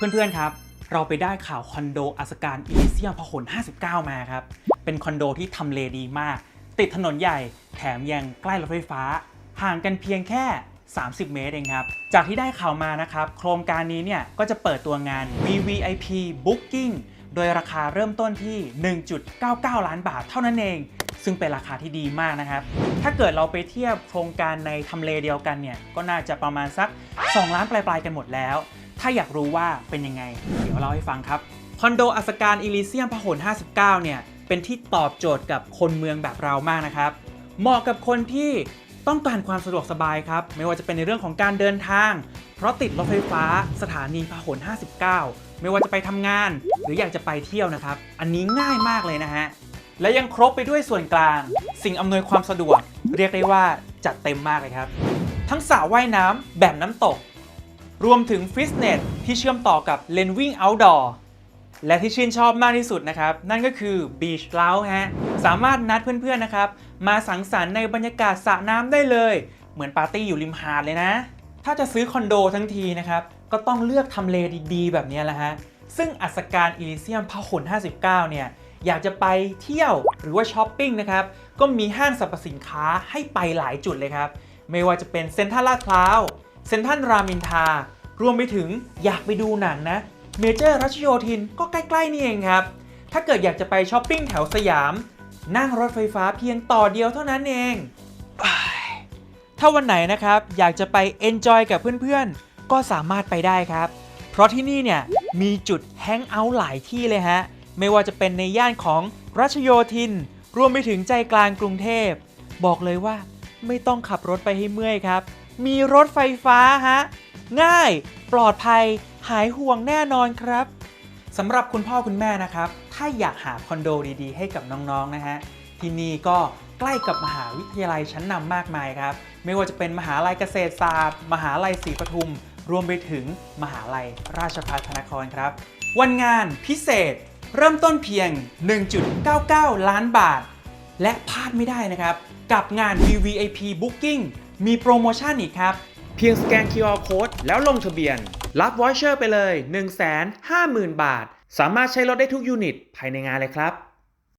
เพื่อนๆครับ เราไปได้ข่าวคอนโดอัสการอีเซียมพหล59 มาครับ เป็นคอนโดที่ทำเลดีมาก ติดถนนใหญ่แถมยังใกล้รถไฟฟ้า ห่างกันเพียงแค่ 30 เมตรเองครับ จากที่ได้ข่าวมานะครับ โครงการนี้เนี่ยก็จะเปิดตัวงาน VVIP Booking โดยราคาเริ่มต้นที่ 1.99 ล้านบาทเท่านั้นเอง ซึ่งเป็นราคาที่ดีมากนะครับ ถ้าเกิดเราไปเทียบโครงการในทำเลเดียวกันเนี่ย ก็น่าจะประมาณสัก 2 ล้านปลายๆกันหมดแล้ว ถ้าอยากรู้ว่าเป็นยังไง เดี๋ยวเล่าให้ฟังครับ คอนโดอัสการอิลิเซียมพหล59 เนี่ย เป็นที่ตอบโจทย์กับคนเมืองแบบเรามากนะครับ เหมาะกับคนที่ต้องการความสะดวกสบายครับ ไม่ว่าจะเป็นในเรื่องของการเดินทาง เพราะติดรถไฟฟ้าสถานีพหล59 ไม่ว่าจะไปทำงาน หรืออยากจะไปเที่ยวนะครับ อันนี้ง่ายมากเลยนะฮะ และยังครบไปด้วยส่วนกลาง สิ่งอำนวยความสะดวก เรียกได้ว่าจัดเต็มมากเลยครับ ทั้งสระว่ายน้ำแบบน้ำตก รวมถึงฟิตเนสที่เชื่อมต่อกับเลนวิ่งอ outdoor และที่ชื่นชอบมากที่สุดนะครับ นั่นก็คือ Beach Lounge ฮะสามารถนัดเพื่อนๆนะครับ มาสังสรรค์ในบรรยากาศสระน้ำได้เลย เหมือนปาร์ตี้อยู่ริมหาดเลยนะ ถ้าจะซื้อคอนโดทั้งทีนะครับ ก็ต้องเลือกทำเลดีๆ แบบนี้แหละฮะซึ่งอัศการอิลิเซียมพหล59 เนี่ยอยากจะไปเที่ยวหรือว่าช้อปปิ้งนะครับ ก็มีห้างสรรพสินค้าให้ไปหลายจุดเลยครับ ไม่ว่าจะเป็นเซ็นทรัลลาดพร้าว เซ็นทรัลรามินทา รวมไปถึงอยากไปดูหนังนะเมเจอร์รัชโยธินก็ใกล้ๆนี่เองครับ ถ้าเกิดอยากจะไปช้อปปิ้งแถวสยาม นั่งรถไฟฟ้าเพียงต่อเดียวเท่านั้นเอง ถ้าวันไหนนะครับ อยากจะไปเอนจอยกับเพื่อนๆ ก็สามารถไปได้ครับ เพราะที่นี่เนี่ยมีจุดแฮงเอาท์หลายที่เลยฮะ ไม่ว่าจะเป็นในย่านของรัชโยธิน รวมไปถึงใจกลางกรุงเทพ บอกเลยว่าไม่ต้องขับรถไปให้เมื่อยครับ มีรถไฟฟ้าฮะ ง่าย ปลอดภัย หายห่วงแน่นอนครับสำหรับคุณพ่อคุณแม่นะครับ ถ้าอยากหาคอนโดดีๆ ให้กับน้องๆนะฮะที่นี่ก็ใกล้กับมหาวิทยาลัยชั้นนำมากมายครับ ไม่ว่าจะเป็นมหาลัยเกษตรศาสตร์ มหาลัยศรีปทุม รวมไปถึงมหาลัยราชภัฏพระนครครับ วันงานพิเศษเริ่มต้นเพียง 1.99 ล้านบาท และพลาดไม่ได้นะครับ กับงาน VVIP Booking มีโปรโมชั่นอีกครับ พียงสแกน QR Code แล้วลงทะเบียน รับวอชเชอร์ไปเลย 150,000 บาท สามารถใช้รถได้ทุกยูนิต ภายในงานเลยครับ